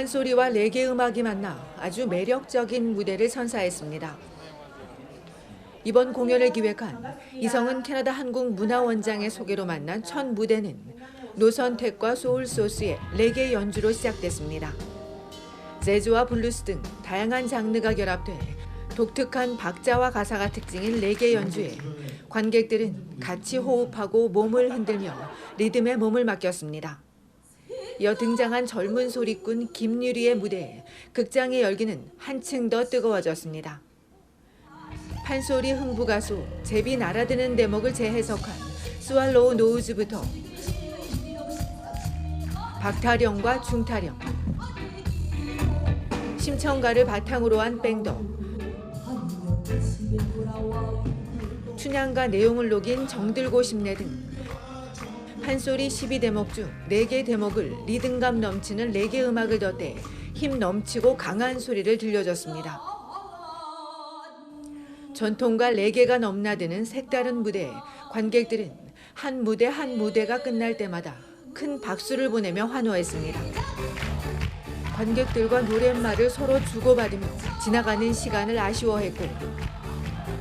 판소리와 레게 음악이 만나 아주 매력적인 무대를 선사했습니다. 이번 공연을 기획한 이성은 캐나다 한국 문화원장의 소개로 만난 첫 무대는 노선택과 소울소스의 레게 연주로 시작됐습니다. 재즈와 블루스 등 다양한 장르가 결합돼 독특한 박자와 가사가 특징인 레게 연주에 관객들은 같이 호흡하고 몸을 흔들며 리듬에 몸을 맡겼습니다. 이어 등장한 젊은 소리꾼 김유리의 무대에 극장의 열기는 한층 더 뜨거워졌습니다. 판소리 흥부 가수 제비 날아드는 대목을 재해석한 스왈로우 노우즈부터 박타령과 중타령 심청가를 바탕으로 한 뺑더 춘향가 내용을 녹인 정들고 싶네 등 판소리 12대목 중 4개 대목을 리듬감 넘치는 레게 음악을 덧대 힘 넘치고 강한 소리를 들려줬습니다. 전통과 레게가 넘나드는 색다른 무대에 관객들은 한 무대 한 무대가 끝날 때마다 큰 박수를 보내며 환호했습니다. 관객들과 노랫말을 서로 주고받으며 지나가는 시간을 아쉬워했고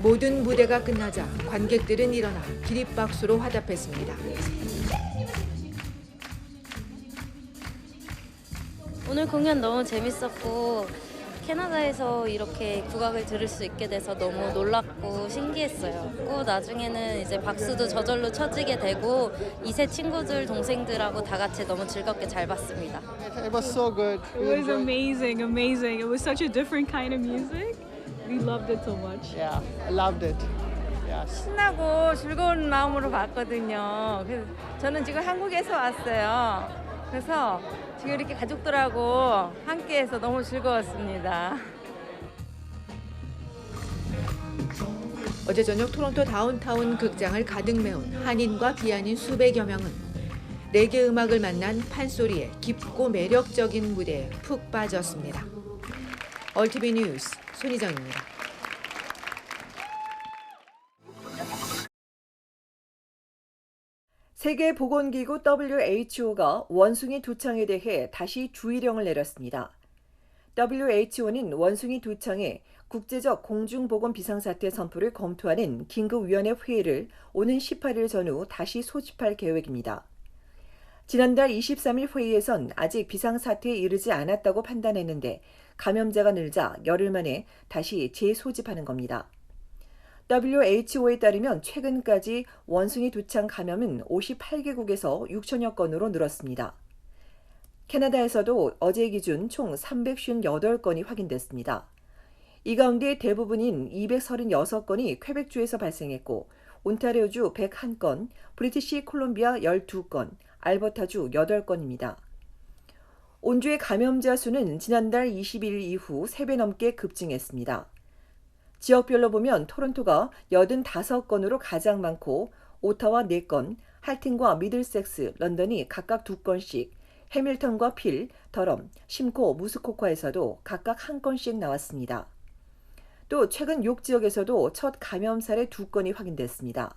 모든 무대가 끝나자 관객들은 일어나 기립박수로 화답했습니다. 오늘 공연 너무 재밌었고 캐나다에서 이렇게 국악을 들을 수 있게 돼서 너무 놀랍고 신기했어요. 꼭 나중에는 이제 박수도 저절로 쳐지게 되고 이세 친구들 동생들하고 다 같이 너무 즐겁게 잘 봤습니다. It was so good. It was amazing, amazing. It was such a different kind of music. We loved it so much. Yeah, I loved it. Yes. 신나고 즐거운 마음으로 봤거든요. 그래서 저는 지금 한국에서 왔어요. 그래서 지금 이렇게 가족들하고 함께해서 너무 즐거웠습니다. 어제 저녁 토론토 다운타운 극장을 가득 메운 한인과 비한인 수백여 명은 레게 음악을 만난 판소리의 깊고 매력적인 무대에 푹 빠졌습니다. 얼티비 뉴스 손희정입니다. 세계보건기구 WHO가 원숭이 두창에 대해 다시 주의령을 내렸습니다. WHO는 원숭이 두창의 국제적 공중보건 비상사태 선포를 검토하는 긴급위원회 회의를 오는 18일 전후 다시 소집할 계획입니다. 지난달 23일 회의에선 아직 비상사태에 이르지 않았다고 판단했는데 감염자가 늘자 열흘 만에 다시 재소집하는 겁니다. WHO에 따르면 최근까지 원숭이 두창 감염은 58개국에서 6천여 건으로 늘었습니다. 캐나다에서도 어제 기준 총 358건이 확인됐습니다. 이 가운데 대부분인 236건이 퀘벡주에서 발생했고 온타리오주 101건, 브리티시 콜롬비아 12건, 알버타주 8건입니다. 온주의 감염자 수는 지난달 20일 이후 3배 넘게 급증했습니다. 지역별로 보면 토론토가 85건으로 가장 많고 오타와 4건, 할튼과 미들섹스, 런던이 각각 2건씩, 해밀턴과 필, 더럼, 심코, 무스코카에서도 각각 1건씩 나왔습니다. 또 최근 6지역에서도 첫 감염 사례 2건이 확인됐습니다.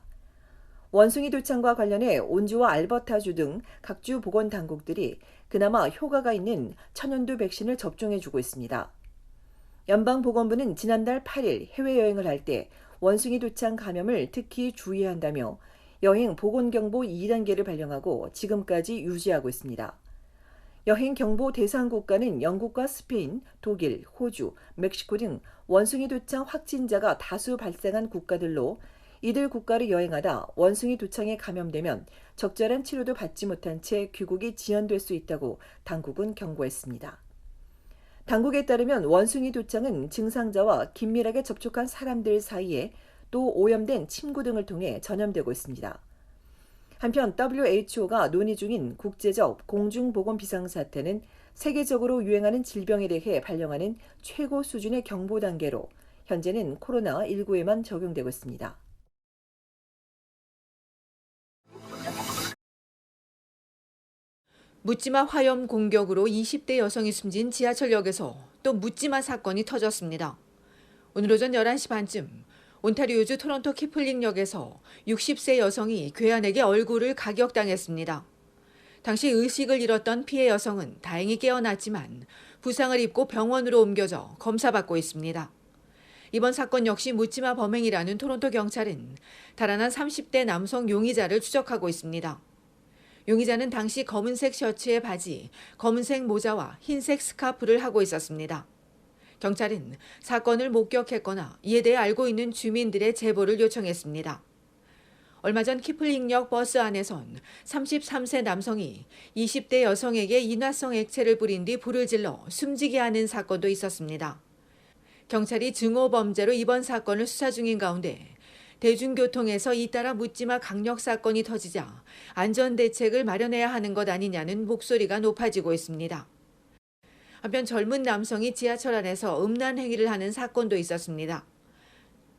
원숭이 두창과 관련해 온주와 알버타주 등 각 주 보건 당국들이 그나마 효과가 있는 천연두 백신을 접종해 주고 있습니다. 연방보건부는 지난달 8일 해외여행을 할 때 원숭이 두창 감염을 특히 주의해야 한다며 여행 보건경보 2단계를 발령하고 지금까지 유지하고 있습니다. 여행 경보 대상 국가는 영국과 스페인, 독일, 호주, 멕시코 등 원숭이 두창 확진자가 다수 발생한 국가들로 이들 국가를 여행하다 원숭이 두창에 감염되면 적절한 치료도 받지 못한 채 귀국이 지연될 수 있다고 당국은 경고했습니다. 당국에 따르면 원숭이 두창은 증상자와 긴밀하게 접촉한 사람들 사이에 또 오염된 침구 등을 통해 전염되고 있습니다. 한편 WHO가 논의 중인 국제적 공중보건 비상사태는 세계적으로 유행하는 질병에 대해 발령하는 최고 수준의 경보 단계로 현재는 코로나19에만 적용되고 있습니다. 묻지마 화염 공격으로 20대 여성이 숨진 지하철역에서 또 묻지마 사건이 터졌습니다. 오늘 오전 11시 반쯤 온타리오주 토론토 키플링역에서 60세 여성이 괴한에게 얼굴을 가격당했습니다. 당시 의식을 잃었던 피해 여성은 다행히 깨어났지만 부상을 입고 병원으로 옮겨져 검사받고 있습니다. 이번 사건 역시 묻지마 범행이라는 토론토 경찰은 달아난 30대 남성 용의자를 추적하고 있습니다. 용의자는 당시 검은색 셔츠에 바지, 검은색 모자와 흰색 스카프를 하고 있었습니다. 경찰은 사건을 목격했거나 이에 대해 알고 있는 주민들의 제보를 요청했습니다. 얼마 전 키플링역 버스 안에선 33세 남성이 20대 여성에게 인화성 액체를 뿌린 뒤 불을 질러 숨지게 하는 사건도 있었습니다. 경찰이 증오 범죄로 이번 사건을 수사 중인 가운데 대중교통에서 잇따라 묻지마 강력 사건이 터지자 안전 대책을 마련해야 하는 것 아니냐는 목소리가 높아지고 있습니다. 한편 젊은 남성이 지하철 안에서 음란 행위를 하는 사건도 있었습니다.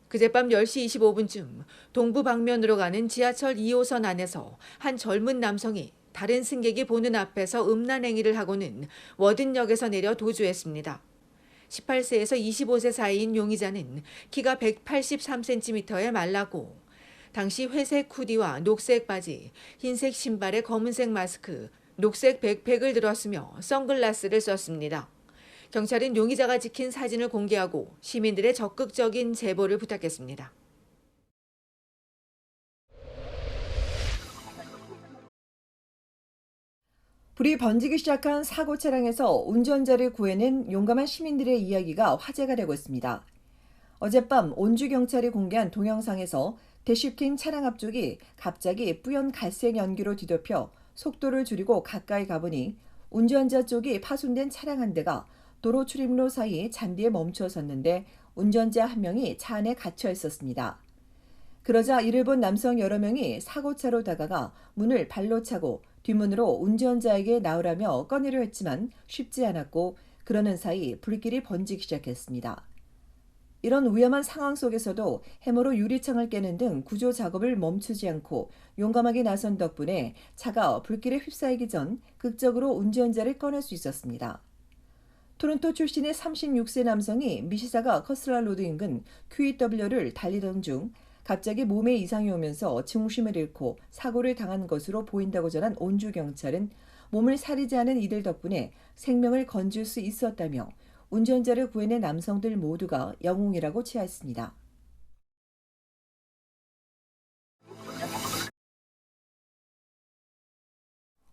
그제밤 10시 25분쯤 동부 방면으로 가는 지하철 2호선 안에서 한 젊은 남성이 다른 승객이 보는 앞에서 음란 행위를 하고는 워든역에서 내려 도주했습니다. 18세에서 25세 사이인 용의자는 키가 183cm에 말랐고 당시 회색 후디와 녹색 바지, 흰색 신발에 검은색 마스크, 녹색 백팩을 들었으며 선글라스를 썼습니다. 경찰은 용의자가 찍힌 사진을 공개하고 시민들의 적극적인 제보를 부탁했습니다. 불이 번지기 시작한 사고 차량에서 운전자를 구해낸 용감한 시민들의 이야기가 화제가 되고 있습니다. 어젯밤 온주 경찰이 공개한 동영상에서 대쉬킨 차량 앞쪽이 갑자기 뿌연 갈색 연기로 뒤덮여 속도를 줄이고 가까이 가보니 운전자 쪽이 파손된 차량 한 대가 도로 출입로 사이 잔디에 멈춰 섰는데 운전자 한 명이 차 안에 갇혀 있었습니다. 그러자 이를 본 남성 여러 명이 사고차로 다가가 문을 발로 차고 뒷문으로 운전자에게 나오라며 꺼내려 했지만 쉽지 않았고 그러는 사이 불길이 번지기 시작했습니다. 이런 위험한 상황 속에서도 해머로 유리창을 깨는 등 구조 작업을 멈추지 않고 용감하게 나선 덕분에 차가 불길에 휩싸이기 전 극적으로 운전자를 꺼낼 수 있었습니다. 토론토 출신의 36세 남성이 미시사가 커슬라 로드 인근 QEW를 달리던 중 갑자기 몸에 이상이 오면서 중심을 잃고 사고를 당한 것으로 보인다고 전한 온주 경찰은 몸을 사리지 않은 이들 덕분에 생명을 건질 수 있었다며 운전자를 구해낸 남성들 모두가 영웅이라고 치하했습니다.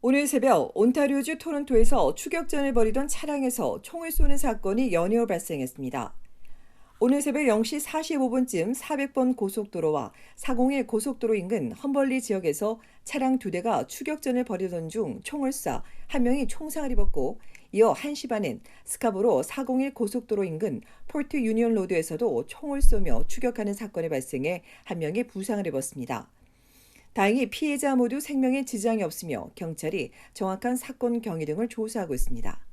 오늘 새벽 온타리오주 토론토에서 추격전을 벌이던 차량에서 총을 쏘는 사건이 연이어 발생했습니다. 오늘 새벽 0시 45분쯤 400번 고속도로와 401 고속도로 인근 험벌리 지역에서 차량 두 대가 추격전을 벌이던 중 총을 쏴 한 명이 총상을 입었고 이어 1시 반엔 스카보로 401 고속도로 인근 폴트 유니언 로드에서도 총을 쏘며 추격하는 사건이 발생해 한 명이 부상을 입었습니다. 다행히 피해자 모두 생명에 지장이 없으며 경찰이 정확한 사건 경위 등을 조사하고 있습니다.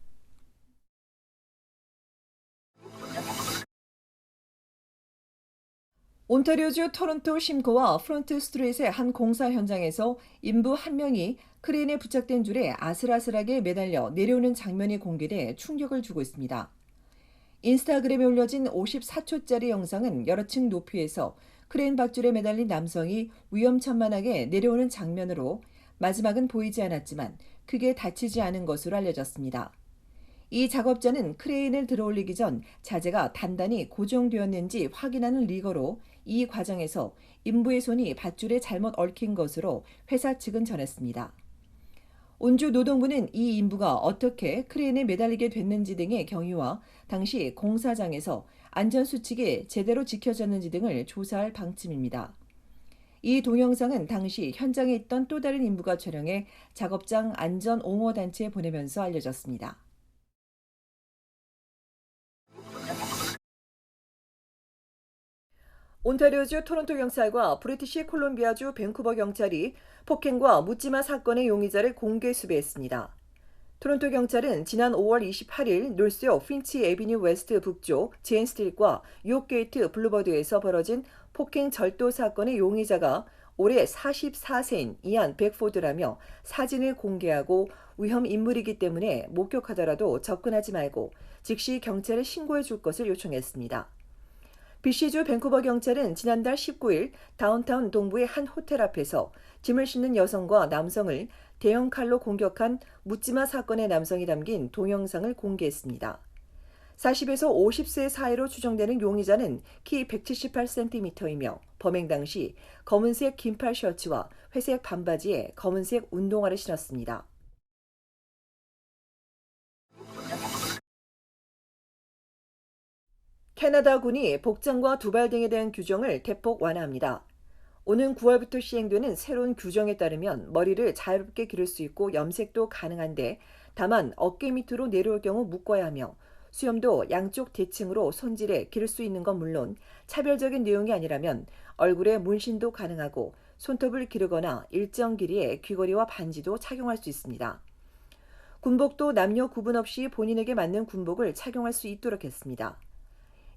온타리오주 토론토 심코와 프론트 스트리트의 한 공사 현장에서 인부 한 명이 크레인에 부착된 줄에 아슬아슬하게 매달려 내려오는 장면이 공개돼 충격을 주고 있습니다. 인스타그램에 올려진 54초짜리 영상은 여러 층 높이에서 크레인 밧줄에 매달린 남성이 위험천만하게 내려오는 장면으로 마지막은 보이지 않았지만 크게 다치지 않은 것으로 알려졌습니다. 이 작업자는 크레인을 들어올리기 전 자재가 단단히 고정되었는지 확인하는 리거로 이 과정에서 인부의 손이 밧줄에 잘못 얽힌 것으로 회사 측은 전했습니다. 온주 노동부는 이 인부가 어떻게 크레인에 매달리게 됐는지 등의 경위와 당시 공사장에서 안전수칙이 제대로 지켜졌는지 등을 조사할 방침입니다. 이 동영상은 당시 현장에 있던 또 다른 인부가 촬영해 작업장 안전 옹호 단체에 보내면서 알려졌습니다. 온타리오주 토론토 경찰과 브리티시 콜롬비아주 밴쿠버 경찰이 폭행과 묻지마 사건의 용의자를 공개 수배했습니다. 토론토 경찰은 지난 5월 28일 놀스역 핀치 에비뉴 웨스트 북쪽 제인 스트리트과 욕게이트 블루버드에서 벌어진 폭행 절도 사건의 용의자가 올해 44세인 이안 백포드라며 사진을 공개하고 위험 인물이기 때문에 목격하더라도 접근하지 말고 즉시 경찰에 신고해 줄 것을 요청했습니다. BC주 밴쿠버 경찰은 지난달 19일 다운타운 동부의 한 호텔 앞에서 짐을 싣는 여성과 남성을 대형 칼로 공격한 묻지마 사건의 남성이 담긴 동영상을 공개했습니다. 40에서 50세 사이로 추정되는 용의자는 키 178cm이며 범행 당시 검은색 긴팔 셔츠와 회색 반바지에 검은색 운동화를 신었습니다. 캐나다군이 복장과 두발 등에 대한 규정을 대폭 완화합니다. 오는 9월부터 시행되는 새로운 규정에 따르면 머리를 자유롭게 기를 수 있고 염색도 가능한데 다만 어깨 밑으로 내려올 경우 묶어야 하며 수염도 양쪽 대칭으로 손질해 기를 수 있는 건 물론 차별적인 내용이 아니라면 얼굴에 문신도 가능하고 손톱을 기르거나 일정 길이의 귀걸이와 반지도 착용할 수 있습니다. 군복도 남녀 구분 없이 본인에게 맞는 군복을 착용할 수 있도록 했습니다.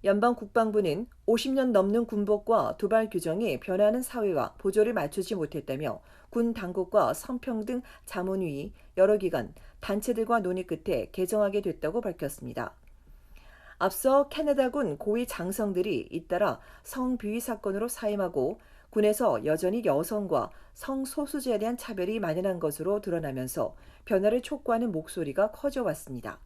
연방 국방부는 50년 넘는 군복과 도발 규정이 변하는 사회와 보조를 맞추지 못했다며 군 당국과 성평등 자문위 여러 기관, 단체들과 논의 끝에 개정하게 됐다고 밝혔습니다. 앞서 캐나다군 고위 장성들이 잇따라 성비위 사건으로 사임하고 군에서 여전히 여성과 성소수자에 대한 차별이 만연한 것으로 드러나면서 변화를 촉구하는 목소리가 커져왔습니다.